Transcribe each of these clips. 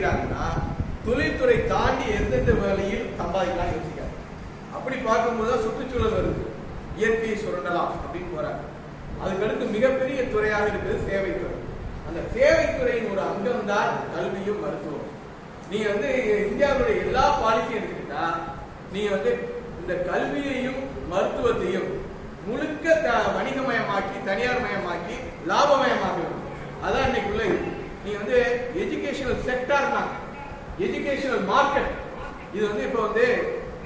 செய்கிறாங்கன்னா தொழில்துறை தாண்டி எந்தெந்த வேலையில் சம்பாதிக்கலாம் யோசிக்காது. அப்படி பார்க்கும்போது தான் சுற்றுச்சூழல் வருது. இயற்கையை சுரண்டலாம் அப்படின்னு போறாங்க. அதுக்கடுத்து மிகப்பெரிய துறையாக இருக்குது சேவைத்துறை. அந்த சேவைத்துறையின் ஒரு அங்கம் தான் கல்வியும் மருத்துவம். நீங்க வந்து இந்தியாவுடைய எல்லா பாலிசியும் எடுத்துக்கிட்டா நீங்க வந்து இந்த கல்வியையும் மருத்துவத்தையும் முழுக்க வணிகமயமாக்கி தனியார் மயமாக்கி லாபமயமாக்கி அதான் இன்னைக்குள்ள இருக்கு நீ வந்து எஜுகேஷனல் செக்டார்னா எஜுகேஷனல் மார்க்கெட் இது வந்து இப்போ வந்து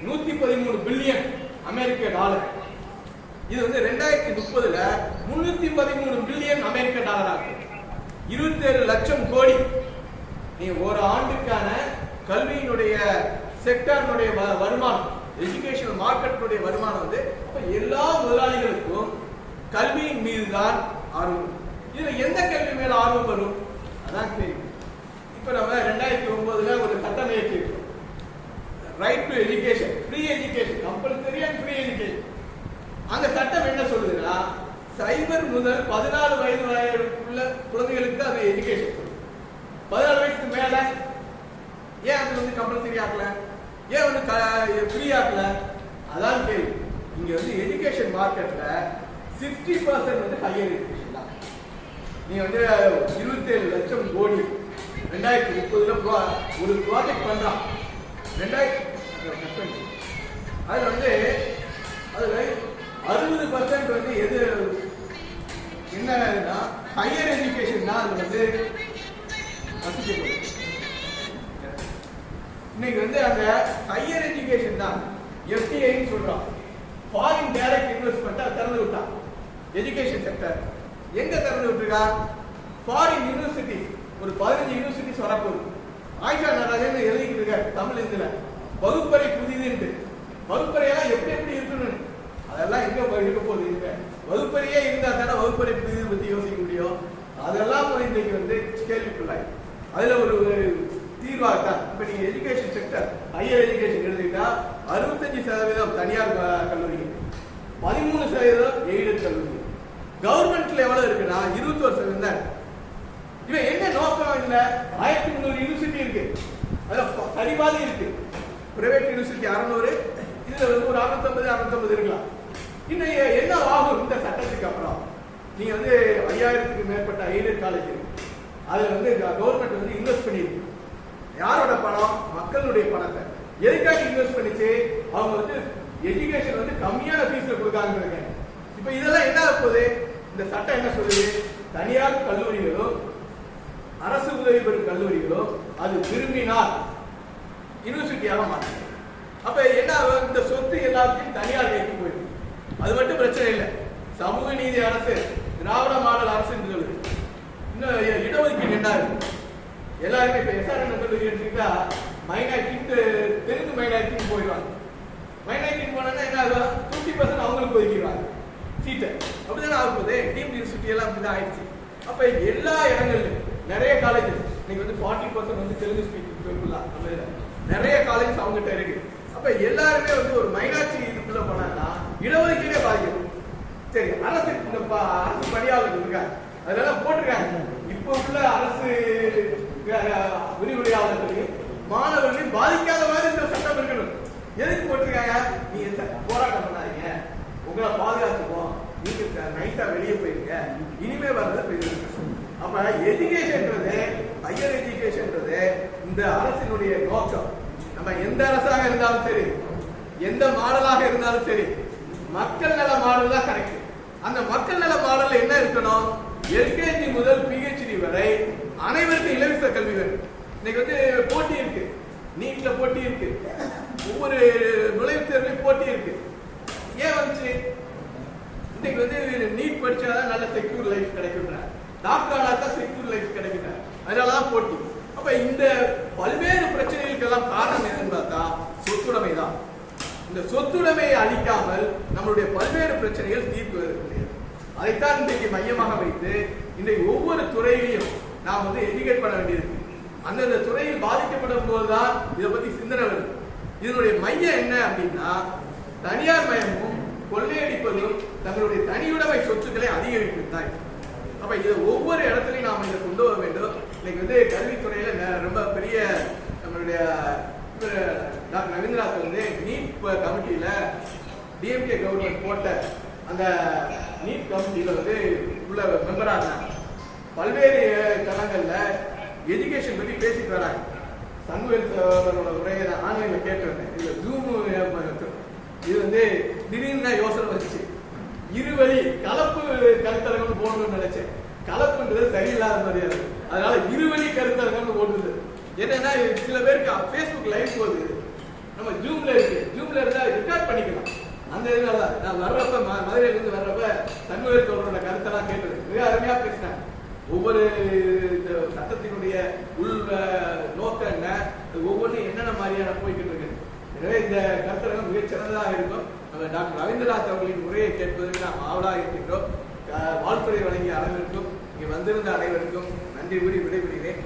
நூத்தி பதிமூணு பில்லியன் அமெரிக்க டாலர் இது வந்து ரெண்டாயிரத்தி முப்பதுல முன்னூத்தி பதிமூணு பில்லியன் அமெரிக்க டாலர் ஆகும் இருபத்தேழு லட்சம் கோடி. நீ ஒரு ஆண்டுக்கான கல்வியினுடைய செக்டாரினுடைய வ- வருமானம் எஜுகேஷனல் மார்க்கெட்டுடைய வருமானம் வந்து அப்ப எல்லா முதலாளிகளுக்கும் கல்வியின் மீது தான் ஆர்வம். இதுல எந்த கல்வி மேல ஆர்வம் வரும்? அதான் கேள்வி. இப்போ நம்ம ரெண்டாயிரத்தி ஒன்பதுல ஒரு சட்டம் இயற்றிருக்கோம் right to education free education compulsory and free education அந்த சட்டம் என்ன சொல்லுதுன்னா சைபர் முதல் பதினாலு வயது வரையுள்ள குழந்தைகளுக்கு அது அந்த எஜுகேஷன் பதினாலு வயசுக்கு மேல ஏன் அது வந்து கம்பல்சரி ஆக்கல? ஏன் வந்து ஃப்ரீ ஆகல அதான் கேள்வி. இங்க வந்து எஜுகேஷன் மார்க்கெட்ல சிக்ஸ்டி பர்சன்ட் வந்து ஹையர் எஜுகேஷன் நீ வந்து இருபத்தேழு லட்சம் கோடி ரெண்டாயிரத்தி முப்பதுல ஒரு ப்ராஜெக்ட் பண்றான். ரெண்டாயிரத்தி அதுல வந்து அதுல அறுபது பர்சன்ட் வந்து எது என்னன்னா ஹையர் எஜுகேஷன் தான் அது வந்து வசிக்கப்படும் இன்னைக்கு வந்து அந்த ஹையர் எஜுகேஷன் தான் எஃப்டிஐன்னு சொல்றோம். ஃபாரின் டைரக்ட் இன்வெஸ்ட்மெண்ட்டை திறந்து விட்டான். எஜுகேஷன் செக்டர் எங்க திறந்து விட்டுருக்கார் ஃபாரின் யூனிவர்சிட்டி ஒரு பதினஞ்சு யூனிவர்சிட்டிஸ் வரப்போகுது. ஆயிஷா நடராஜன் எழுதிக்கிட்டு இருக்கார் தமிழ் இதுல. வகுப்பறை புதிதுன்ட்டு வகுப்பறையெல்லாம் எப்படி எப்படி இருக்கணும் அதெல்லாம் எங்க இருக்க போகுது இருக்க வகுப்பறையே இருந்தா தானே வகுப்பறை புதிது பத்தி யோசிக்க முடியும். அதெல்லாம் போய் இன்னைக்கு வந்து கேள்விக்குள்ளாய் அதுல ஒரு தீர்வாக தான் இப்ப நீங்க எஜுகேஷன் செக்டர் ஹையர் எஜுகேஷன் எடுத்துக்கிட்டா அறுபத்தஞ்சு சதவீதம் தனியார் க- கல்லூரி பதிமூணு சதவீதம் எய்டட் கல்லூரி கவர்மெண்ட்ல எவ்வளவு இருக்குன்னா இருபத்தோரு சதவீதம் தான் இவன் என்ன நோக்கம் இல்ல? ஆயிரத்தி முந்நூறு யூனிவர்சிட்டி இருக்கு. அதுல சரிபாதி இருக்கு. பிரைவேட் யூனிவர்சிட்டி அறநூறு இதுல வந்து ஒரு அறுநூத்தம்பது அறுநூத்தம்பது இருக்கலாம். இன்னும் என்ன ஆகும் இந்த சட்டத்துக்கு அப்புறம்? நீங்க வந்து ஐயாயிரத்துக்கு மேற்பட்ட எய்டட் காலேஜ் இருக்கு. அதுல வந்து கவர்மெண்ட் வந்து இன்வெஸ்ட் பண்ணிருக்கு. யாரோட பணம்? மக்களுடைய பணத்தை. எதுக்காக இன்வெஸ்ட் பண்ணிச்சு? அவங்க வந்து எஜுகேஷன் வந்து கம்மியான ஃபீஸ்ல கொடுக்காங்க இப்ப இதெல்லாம் என்ன போகுது? இந்த சட்டம் என்ன சொல்லுது? தனியார் கல்லூரிகளோ அரசு உதவி பெறும் கல்லூரிகளோ அது விரும்பினால் யூனிவர்சிட்டியாக மாற்றும் அப்ப என்ன ஆகும்? இந்த சொத்து எல்லாத்தையும் தனியார் கைக்கு போயிடும். அது மட்டும் பிரச்சனை இல்லை. சமூக நீதி அரசு திராவிட மாடல் அரசு சொல்லுது. இன்னும் இடஒதுக்கீடு என்ன இருக்கு எல்லாருமே இப்ப எஸ்ஆர்என் கல்லூரி எடுத்துக்கிட்டா மைனாரிட்டி தெலுங்கு மைனாரிட்டிக்கு போயிடுவாங்க. மைனாக்கின்னு போனா என்ன ஆகும்? ஃபிஃப்டி பர்சன்ட் அவங்களுக்கு ஒதுக்கிடுவாங்க. சீட்டை. அப்படிதானே ஆகும்போது டீம் யூனிவர்சிட்டி எல்லாம் அப்படிதான் ஆயிடுச்சு. அப்ப எல்லா இடங்கள்லயும் நிறைய காலேஜஸ் இன்னைக்கு வந்து ஃபார்ட்டி பர்சன்ட் வந்து தெலுங்கு ஸ்பீக்கிங் பீப்புள் தான் நம்ம இதுல. நிறைய காலேஜ் அவங்ககிட்ட இருக்கு. அப்ப எல்லாருமே வந்து ஒரு மைனாரிட்டி இதுக்குள்ள போனாங்கன்னா இடஒதுக்கீடே பாதிக்கும் சரி அரசு இந்த அரசு பணியாளர்கள் இருக்காங்க. அதெல்லாம் போட்டிருக்காங்க. இப்போ உள்ள அரசு விரிவுரையாளர்களையும் மாணவர்களையும் பாதிக்காத மாதிரி இந்த சட்டம் இருக்கணும். எதுக்கு போட்டிருக்காங்க? நீங்க எந்த போராட்டம் பண்ணாதீங்க. உங்களை பாதுகாத்து நீங்க நைட்டா வெளியே போயிருங்க இனிமே வர்றத போயிருங்க அப்ப எஜுகேஷன்ன்றது ஹையர் எஜுகேஷன்ன்றது இந்த அரசினுடைய நோக்கம். நம்ம எந்த அரசாக இருந்தாலும் சரி எந்த மாடலாக இருந்தாலும் சரி மக்கள் நல மாடல் தான் கரெக்ட் அந்த மக்கள் நல மாடல்ல என்ன இருக்கணும்? எல்கேஜி முதல் பிஹெச்டி வரை அனைவருக்கும் இலவச கல்வி வேணும். இன்னைக்கு வந்து போட்டி இருக்கு. நீட்ல போட்டி இருக்கு. ஒவ்வொரு நுழைவுத் தேர்வுலையும் போட்டி இருக்கு ஏன் வந்துச்சு இன்னைக்கு வந்து நீட் படிச்சாதான் நல்ல செக்யூர் லைஃப் கிடைக்கும்ன்ற டாக்டர் ஆனா தான் செக்யூர் லைஃப் கிடைக்குங்க அதனாலதான் போட்டி அப்ப இந்த பல்வேறு பிரச்சனைகளுக்கெல்லாம் காரணம் என்னன்னு பார்த்தா சொத்துடைமை தான் இந்த சொத்துடைமையை அழிக்காமல் நம்மளுடைய பல்வேறு பிரச்சனைகள் தீர்ப்பு முடியாது அதைத்தான் இன்றைக்கு மையமாக வைத்து இன்றைக்கு ஒவ்வொரு துறையிலையும் நாம் வந்து எஜுகேட் பண்ண வேண்டியிருக்கு. அந்தந்த துறையில் பாதிக்கப்படும் போதுதான் இதை பத்தி சிந்தனை வருது. இதனுடைய மையம் என்ன அப்படின்னா தனியார் மயமும் கொள்ளையடிப்பதும் தங்களுடைய தனியுடைமை சொத்துக்களை அதிகரிப்பது தான் அப்ப இதை ஒவ்வொரு இடத்துலையும் நாம் இதை கொண்டு வர வேண்டும். இன்னைக்கு வந்து கல்வித்துறையில ரொம்ப பெரிய நம்மளுடைய டாக்டர் ரவீந்திரநாத் வந்து நீட் கமிட்டியில் டிஎம்கே கவர்மெண்ட் போட்ட அந்த நீட் கமிட்டியில் வந்து உள்ள மெம்பராக இருந்தாங்க பல்வேறு தளங்களில் எஜுகேஷன் பற்றி பேசிட்டு வராங்க. சண்முகன் அவரோட உரையை நான் ஆன்லைனில் கேட்டிருந்தேன். இதில் ஜூம் இது வந்து திடீர்னு தான் யோசனை வந்துச்சு. இருவழி கலப்பு கருத்தரங்கம்னு போடணும்னு நினைச்சேன். கலப்புன்றது சரியில்லாத மாதிரியா இருக்கு அதனால இருவழி கருத்தரங்கம்னு போட்டுது. என்னன்னா சில பேருக்கு ஃபேஸ்புக் லைவ் போகுது. நம்ம ஜூம்ல இருக்கு. ஜூம்ல இருந்தா ரெக்கார்ட் பண்ணிக்கலாம். அந்த இதனால நான் வர்றப்ப ம- மதுரையில இருந்து வர்றப்ப சண்முகத்தோட கருத்தெல்லாம் கேட்டது. மிக அருமையா பேசினாங்க ஒவ்வொரு இந்த சட்டத்தினுடைய உள் நோக்க நோக்கம் என்ன? ஒவ்வொன்றும் என்னென்ன மாதிரியான போய்கிட்டு இருக்கு? எனவே இந்த கருத்தரங்கம் மிகச்சிறந்ததாக இருக்கும். நம்ம டாக்டர் ரவீந்திரநாத் அவர்களின் உரையை கேட்பதற்கு நாம் ஆவலாக இருக்கின்றோம். வாழ்த்துறை வழங்கிய அளவிற்கும் இங்கே வந்திருந்த அனைவருக்கும் நன்றி கூறி விடைபெறுகிறேன்.